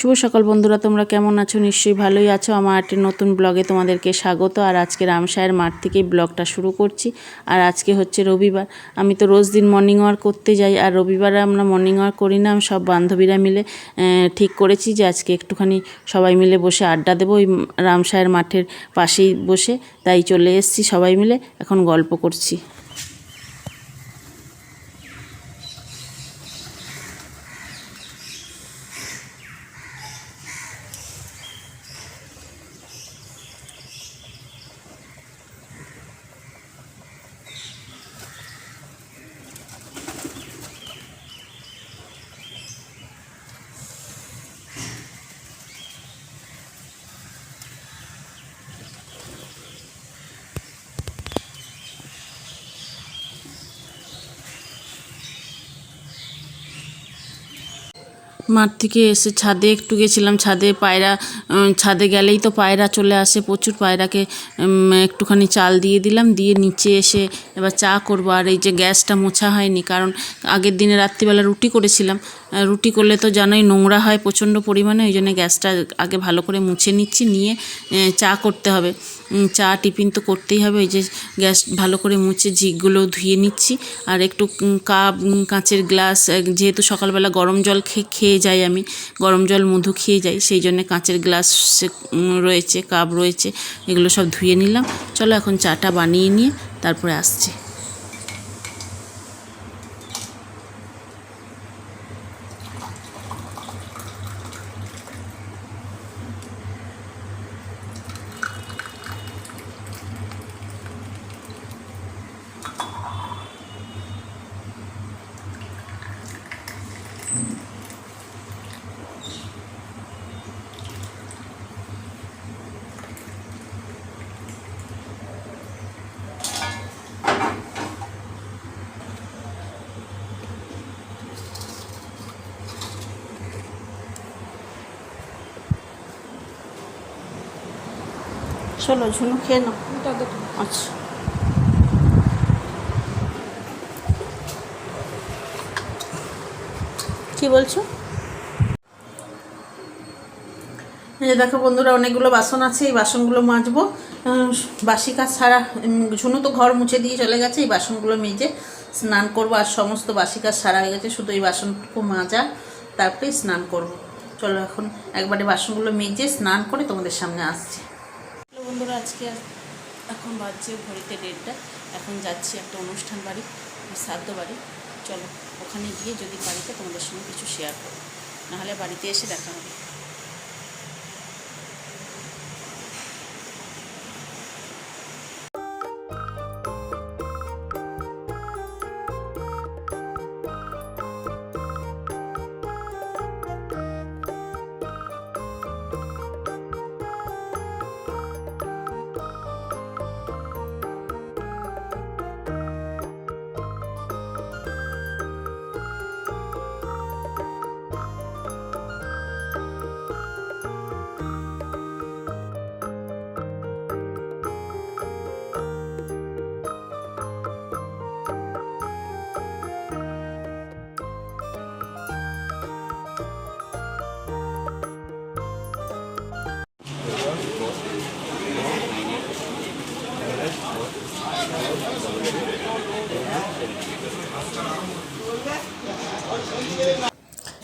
শুভ সকাল বন্ধুরা, তোমরা কেমন আছো? নিশ্চয়ই ভালোই আছো। আমার একটি নতুন ব্লগে তোমাদেরকে স্বাগত। আর আজকে রামসায়ের মাঠ থেকেই ব্লগটা শুরু করছি। আর আজকে হচ্ছে রবিবার। আমি তো রোজ দিন মর্নিং ওয়াক করতে যাই। আর রবিবারে আমরা মর্নিং ওয়াক করি না। আমি সব বান্ধবীরা মিলে ঠিক করেছি যে আজকে একটুখানি সবাই মিলে বসে আড্ডা দেবো। ওই রামসায়ের মাঠের পাশেই বসে, তাই চলে এসেছি সবাই মিলে। এখন গল্প করছি। মাঠ থেকে এসে ছাদে একটু গেছিলাম। ছাদে পায়রা ছাদে গেলেই তো পায়রা চলে আসে প্রচুর। পায়রাকে একটুখানি চাল দিয়ে দিলাম, দিয়ে নিচে এসে এবার চা করব। আর এই যে গ্যাসটা মোছা হয়নি, কারণ আগের দিনে রাত্রিবেলা রুটি করেছিলাম রুটি করলে তো জানোই নোংরা হয় প্রচণ্ড পরিমাণে, ওই জন্য গ্যাসটা আগে ভালো করে মুছে নিচ্ছি, নিয়ে চা করতে হবে। চা টিফিন তো করতেই হবে, ওই যে গ্যাস ভালো করে মুছে ঝিকগুলো ধুয়ে নিচ্ছি। আর একটু কাপ কাঁচের গ্লাস যেহেতু সকালবেলা গরম জল খেয়ে খেয়ে যাই আমি, গরম জল মধু খেয়ে যাই, সেই জন্য কাঁচের গ্লাস রয়েছে, কাপ রয়েছে, এগুলো সব ধুয়ে নিলাম। চলো এখন চাটা বানিয়ে নিয়ে তারপরে আসছি। চলো ঝুনু খেয়ে নাও। আচ্ছা। কি বলছো? এই যে দেখো বন্ধুরা অনেকগুলো বাসন আছে এই বাসনগুলো মাজবো। বাসি কাজ ছাড়া ঝুনু তো ঘর মুছে দিয়ে চলে গেছে এই বাসনগুলো মেজে স্নান করব আর সমস্ত বাসি কাজ সারা হয়ে গেছে শুধু এই বাসনটুকু মাজা তারপরে স্নান করব। চলো এখন একবারে বাসনগুলো মেজে স্নান করে তোমাদের সামনে আসছি। বন্ধুরা, আজকে এখন বাজছে ঘড়িতে ডেটটা এখন যাচ্ছি একটা অনুষ্ঠান বাড়ি শ্রাদ্ধ বাড়ি। চলো, ওখানে গিয়ে যদি বাড়িতে তোমাদের সঙ্গে কিছু শেয়ার করো, নাহলে বাড়িতে এসে দেখা হবে।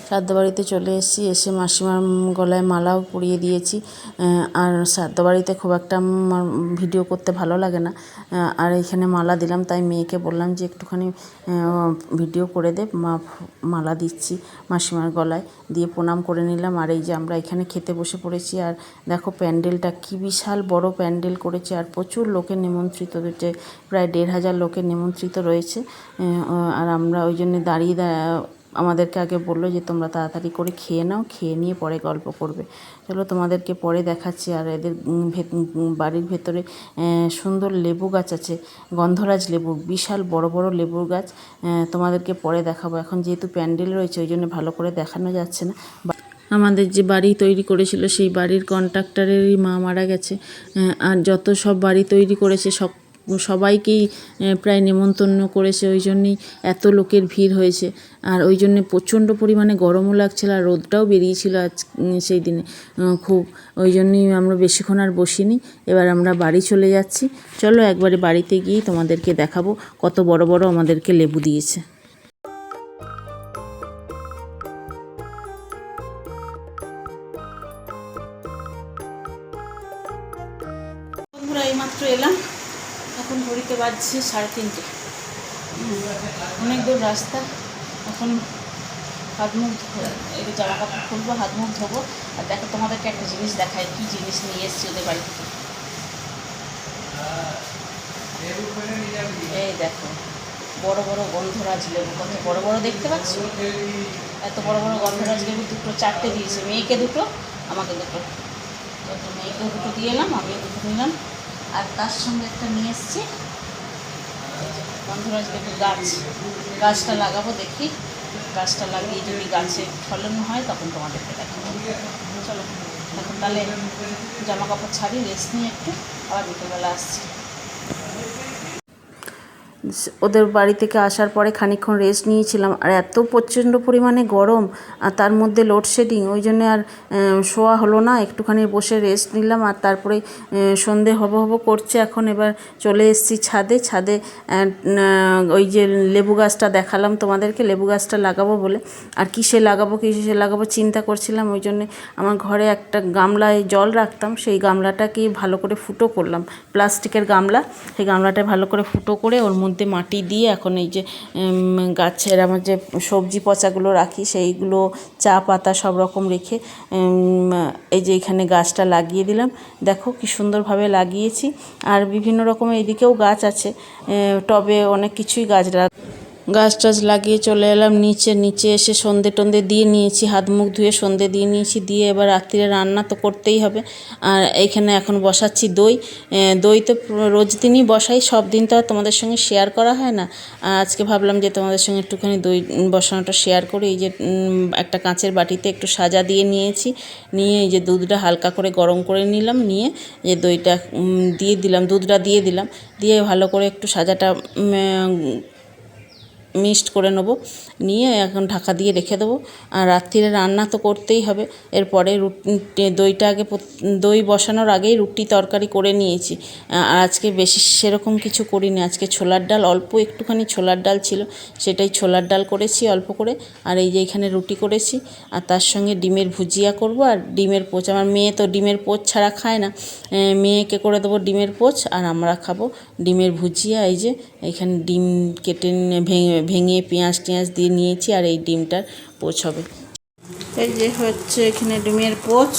শ্রাদ্ধ বাড়িতে চলে এসেছি, এসে মাসিমার গলায় মালাও পরিয়ে দিয়েছি। আর শ্রাদ্ধ বাড়িতে খুব একটা আমার ভিডিও করতে ভালো লাগে না। আর এখানে মালা দিলাম, তাই মেয়েকে বললাম যে একটুখানি ভিডিও করে দে, মা মালা দিচ্ছি মাসিমার গলায়। দিয়ে প্রণাম করে নিলাম, আর এই যে আমরা এখানে খেতে বসে পড়েছি, আর দেখো প্যান্ডেলটা কি বিশাল বড় প্যান্ডেল করেছে, আর প্রচুর লোকের নিমন্ত্রিত রয়েছে প্রায় দেড় হাজার লোকের নিমন্ত্রিত রয়েছে। আর আমরা ওই জন্য দাঁড়িয়ে আমাদেরকে আগে বলল যে তোমরা তাড়াতাড়ি করে খেয়ে নাও, খেয়ে নিয়ে পরে গল্প করবে। চলো তোমাদেরকে পরে দেখাচ্ছি। আর এদের বাড়ির ভেতরে সুন্দর লেবু গাছ আছে, গন্ধরাজ লেবু, বিশাল বড় বড় লেবুর গাছ। তোমাদেরকে পরে দেখাবো। এখন যেহেতু প্যান্ডেল রয়েছে, ওই জন্য ভালো করে দেখানো যাচ্ছে না। আমাদের যে বাড়ি তৈরি করেছিল, সেই বাড়ির কন্ট্রাক্টরেরই মা মারা গেছে। আর যত সব বাড়ি তৈরি করেছে, সব সবাইকেই প্রায় নেমন্তন্ন করেছে, ওই জন্যই এত লোকের ভিড় হয়েছে। আর ওই জন্যে প্রচণ্ড পরিমাণে গরমও লাগছিল আর রোদটাও বেরিয়েছিল আজ সেই দিনে খুব। ওই জন্যই আমরা বেশিক্ষণ আর বসিনি, এবার আমরা বাড়ি চলে যাচ্ছি। চলো একবারে বাড়িতে গিয়েই তোমাদেরকে দেখাবো কত বড় বড় আমাদেরকে লেবু দিয়েছে। এলাম। এখন ঘড়িতে বাজছে সাড়ে তিনটে। অনেক দূর রাস্তা, এখন হাত মুখ এই জামা কাপড় খুলবো, হাত মুখ ধোবো, আর দেখো তোমাদেরকে একটা জিনিস দেখায় কী জিনিস নিয়ে এসছি ওদের বাড়ি থেকে। এই দেখো, বড় বড় গন্ধরাজ লেবু, কত বড় বড় দেখতে পাচ্ছ? এত বড় বড় গন্ধরাজ লেবু, দুটো চারটে দিয়েছে, মেয়েকে দুটো, আমাকে দুটো। তো মেয়েকেও দুটো দিয়ে এলাম, আমিও দুটো নিলাম। আর তার সঙ্গে একটা নিয়ে এসছি। বন্ধুরা লেবুর গাছ, গাছটা লাগাবো দেখি। গাছটা লাগিয়ে যদি গাছে ফলন হয়, তখন তোমাদেরকে দেখাবো। চলো, এখন তাহলে জামা কাপড় ছাড়ি রেস্ট নিয়ে একটু আবার বিকেলবেলা আসছি। ওদের বাড়ি থেকে আসার পরে খানিকক্ষণ রেস্ট নিয়েছিলাম। আর এত প্রচণ্ড পরিমাণে গরম আর তার মধ্যে লোডশেডিং ওই জন্য আর শোয়া হলো না। একটুখানি বসে রেস্ট নিলাম আর তারপরে সন্ধে হব হব করছে। এখন এবার চলে এসেছি ছাদে। ছাদে ওই যে লেবু গাছটা দেখালাম তোমাদেরকে। লেবু গাছটা লাগাবো বলে। আর কিসে লাগাবো কিসে লাগাবো চিন্তা করছিলাম। ওই জন্যে আমার ঘরে একটা গামলায় জল রাখতাম। সেই গামলাটাকে ভালো করে ফুটো করলাম। প্লাস্টিকের গামলা। সেই গামলাটা ভালো করে ফুটো করে ওর মধ্যে মাটি দিয়ে এখন এই যে গাছের আমার যে সবজি পচাগুলো রাখি, সেইগুলো চা, পাতা সব রকম রেখে এই যে এখানে গাছটা লাগিয়ে দিলাম। দেখো কি সুন্দরভাবে লাগিয়েছি। আর বিভিন্ন রকমের এদিকেও গাছ আছে। টবে অনেক কিছুই গাছ লাগ গাছ টাছ লাগিয়ে চলে এলাম, নিচে নিচে এসে সন্ধে টন্ধে দিয়ে নিয়েছি, হাত মুখ ধুয়ে সন্ধে দিয়ে নিয়েছি, দিয়ে এবার রাত্রিরে রান্না তো করতেই হবে। আর এইখানে এখন বসাচ্ছি দই। দই তো রোজ দিনই বসাই, সব দিন তো আর তোমাদের সঙ্গে শেয়ার করা হয় না। আজকে ভাবলাম যে তোমাদের সঙ্গে একটুখানি দই বসানোটা শেয়ার করি। এই যে একটা কাঁচের বাটিতে একটু সাজা দিয়ে নিয়েছি। নিয়ে এই যে দুধটা হালকা করে গরম করে নিলাম, নিয়ে যে দইটা দিয়ে দিলাম, দুধটা দিয়ে দিলাম। দিয়ে ভালো করে একটু সাজাটা মিক্সড করে নেব। নিয়ে এখন ঢাকা দিয়ে রেখে দেবো। আর রাত্রিরে রান্না তো করতেই হবে। এরপরে রুটি, দইটা আগে দই বসানোর আগেই রুটি তরকারি করে নিয়েছি। আর আজকে বেশি সেরকম কিছু করিনি। আজকে ছোলার ডাল, অল্প একটুখানি ছোলার ডাল ছিল। সেটাই ছোলার ডাল করেছি অল্প করে। আর এই যে এখানে রুটি করেছি। আর তার সঙ্গে ডিমের ভুজিয়া করব। আর ডিমের পোচ, আমার মেয়ে তো ডিমের পোচ ছাড়া খায় না। মেয়েকে করে দেবো ডিমের পোচ। আর আমরা খাব ডিমের ভুজিয়া। এই যে এখানে ডিম কেটে ভেঙে ভেঙে পেঁয়াজ টেঁয়াজ দিয়ে নিয়েছি আর এই ডিমটার পোচ হবে। এই যে হচ্ছে এখানে ডিমের পোচ।